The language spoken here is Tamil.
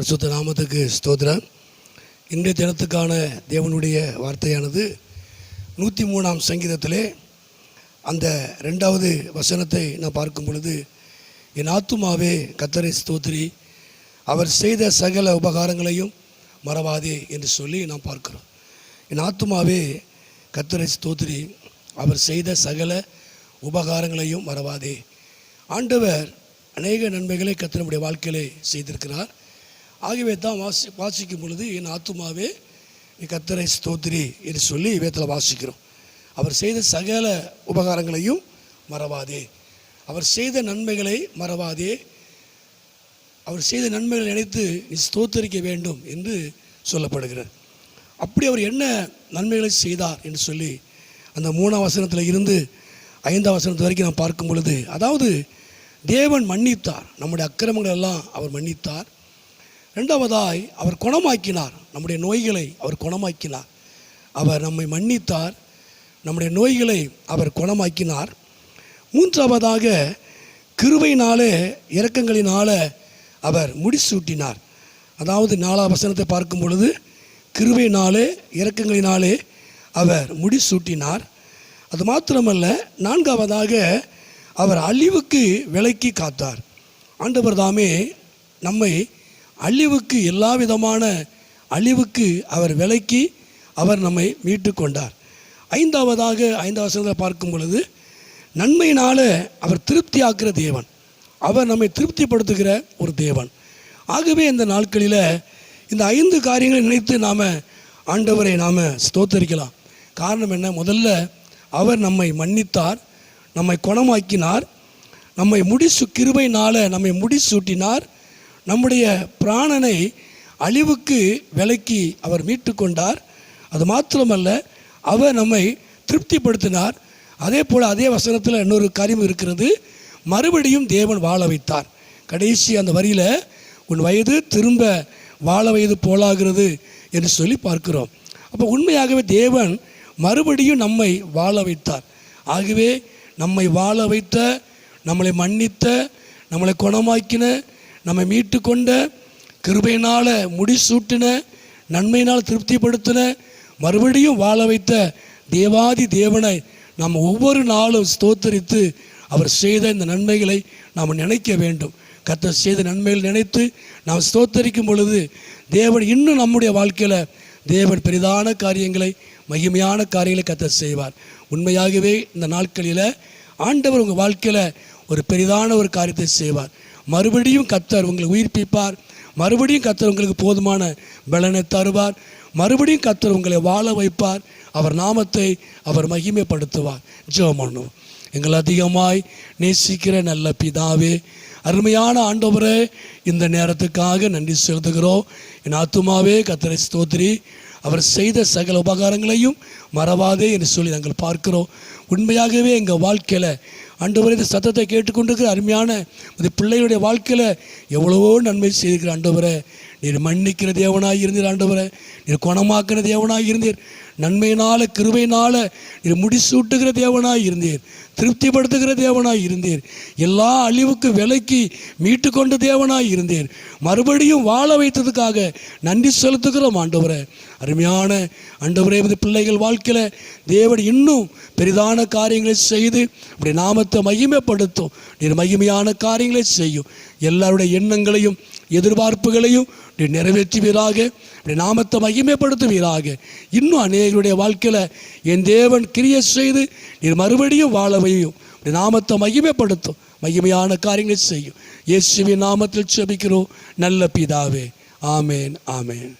பரிசுத்த நாமத்துக்கு ஸ்தோத்திரம். இன்றைய தினத்துக்கான தேவனுடைய வார்த்தையானது நூற்றி மூணாம் சங்கீதத்திலே அந்த ரெண்டாவது வசனத்தை நான் பார்க்கும் பொழுது என் ஆத்துமாவே கத்தரை ஸ்தோத்திரி அவர் செய்த சகல உபகாரங்களையும் மறவாதே என்று சொல்லி நாம் பார்க்கிறோம். என் ஆத்துமாவே கத்தரை ஸ்தோத்திரி அவர் செய்த சகல உபகாரங்களையும் மறவாதே. ஆண்டவர் அநேக நன்மைகளை கர்த்தர் வாழ்க்கையிலே செய்திருக்கிறார். ஆகவே தான் வாசி வாசிக்கும் பொழுது என் ஆத்துமாவே நீ கத்தரை ஸ்தோத்திரி என்று சொல்லி வேத்தில் வாசிக்கிறோம். அவர் செய்த சகல உபகாரங்களையும் மறவாதே. அவர் செய்த நன்மைகளை மறவாதே. அவர் செய்த நன்மைகளை நினைத்து நீ ஸ்தோத்தரிக்க வேண்டும் என்று சொல்லப்படுகிறார். அப்படி அவர் என்ன நன்மைகளை செய்தார் என்று சொல்லி அந்த மூணாம் வசனத்தில் இருந்து ஐந்தாம் வசனத்து வரைக்கும் நாம் பார்க்கும் பொழுது அதாவது தேவன் மன்னித்தார். நம்முடைய அக்கிரமங்கள் எல்லாம் அவர் மன்னித்தார். ரெண்டாவதாய் அவர் குணமாக்கினார். நம்முடைய நோய்களை அவர் குணமாக்கினார். அவர் நம்மை மன்னித்தார். நம்முடைய நோய்களை அவர் குணமாக்கினார். மூன்றாவதாக கிருவையினாலே இரக்கங்களினால அவர் முடிசூட்டினார். அதாவது நாலாம் வசனத்தை பார்க்கும் பொழுது கிருவையினாலே இரக்கங்களினாலே அவர் முடிசூட்டினார். அது மாத்திரமல்ல நான்காவதாக அவர் அழிவுக்கு விலக்கி காத்தார். ஆண்டவர் தாமே நம்மை அழிவுக்கு எல்லா விதமான அழிவுக்கு அவர் விலக்கி அவர் நம்மை மீட்டு கொண்டார். ஐந்தாவதாக ஐந்தாவது பார்க்கும் பொழுது நன்மையினால் அவர் திருப்தியாக்குற தேவன். அவர் நம்மை திருப்திப்படுத்துகிற ஒரு தேவன். ஆகவே இந்த நாட்களில் இந்த ஐந்து காரியங்களை நினைத்து நாம் ஆண்டவரை நாம் ஸ்தோத்தரிக்கலாம். காரணம் என்ன? முதல்ல அவர் நம்மை மன்னித்தார் நம்மை குணமாக்கினார் நம்மை முடிசு கிருபைனால் நம்மை முடிசூட்டினார் நம்முடைய பிராணனை அழிவுக்கு விலக்கி அவர் மீட்டு கொண்டார் அது மாத்திரமல்ல அவர் நம்மை திருப்திப்படுத்தினார். அதே போல் அதே வசனத்தில் இன்னொரு காரியம் இருக்கிறது. மறுபடியும் தேவன் வாழ வைத்தார். கடைசி அந்த வரியில் உன் வயது திரும்ப வாழ வயது போலாகிறது என்று சொல்லி பார்க்கிறோம். அப்போ உண்மையாகவே தேவன் மறுபடியும் நம்மை வாழ வைத்தார். ஆகவே நம்மை வாழ வைத்த நம்மளை மன்னித்த நம்மளை குணமாக்கின நம்மை மீட்டு கொண்ட கிருபையினால் முடிசூட்டின நன்மையினால் திருப்திப்படுத்தின மறுபடியும் வாழ வைத்த தேவாதி தேவனை நாம் ஒவ்வொரு நாளும் ஸ்தோத்தரித்து அவர் செய்த இந்த நன்மைகளை நாம் நினைக்க வேண்டும். கர்த்தர் செய்த நன்மைகள் நினைத்து நாம் ஸ்தோத்தரிக்கும் பொழுது தேவன் இன்னும் நம்முடைய வாழ்க்கையில் தேவன் பெரிதான காரியங்களை மகிமையான காரியங்களை கர்த்தர் செய்வார். உண்மையாகவே இந்த நாட்களில் ஆண்டவர் உங்கள் வாழ்க்கையில் ஒரு பெரிதான ஒரு காரியத்தை செய்வார். மறுபடியும் கத்தர் உங்களை உயிர்ப்பிப்பார். மறுபடியும் கத்தர் உங்களுக்கு போதுமான பலனை தருவார். மறுபடியும் கத்தர் உங்களை வாழ வைப்பார். அவர் நாமத்தை அவர் மகிமைப்படுத்துவார். ஜெபம் பண்ணுவோம். எங்களை அதிகமாய் நேசிக்கிற நல்ல பிதாவே அருமையான ஆண்டவரே இந்த நேரத்துக்காக நன்றி செலுத்துகிறோம். என் ஆத்துமாவே கத்தரை ஸ்தோத்ரி அவர் செய்த சகல உபகாரங்களையும் மறவாதே என்று சொல்லி நாங்கள் பார்க்கிறோம். உண்மையாகவே எங்கள் வாழ்க்கையில் அண்டவரை இந்த சத்தத்தை கேட்டுக்கொண்டிருக்கிற அருமையான இந்த பிள்ளையுடைய வாழ்க்கையில் எவ்வளவோ நன்மை செய்திருக்கிற ஆண்டவரை. நீர் மன்னிக்கிற தேவனாக இருந்தீர் ஆண்டவரை. நீர் குணமாக்கிற தேவனாக இருந்தீர் நன்மையினால கிருபையினால நீர் முடிசூட்டுகிற தேவனாய் இருந்தீர். திருப்திப்படுத்துகிற தேவனாய் இருந்தீர். எல்லா அழிவுக்கு விலைக்கு மீட்டு கொண்ட தேவனாய் இருந்தீர். மறுபடியும் வாழ வைத்ததுக்காக நன்றி செலுத்துகிறோம் ஆண்டவரை. அருமையான ஆண்டவரே பிள்ளைகள் வாழ்க்கையில் தேவன் இன்னும் பெரிதான காரியங்களை செய்து அப்படி நாமத்தை மகிமைப்படுத்தும். நீர் மகிமையான காரியங்களை செய்யும். எல்லாருடைய எண்ணங்களையும் எதிர்பார்ப்புகளையும் நீர் நிறைவேற்றுவீராக. அப்படி நாமத்தை மகிமைப்படுத்துவீராக. இன்னும் அநேகருடைய வாழ்க்கையில் என் தேவன் கிரியை செய்து நீர் மறுபடியும் வாழ வையும். அப்படி நாமத்தை மகிமைப்படுத்தும். மகிமையான காரியங்களை செய்யும். இயேசுவின் நாமத்தில் செபிக்கிறோம். நல்ல பிதாவே. ஆமேன் ஆமேன்.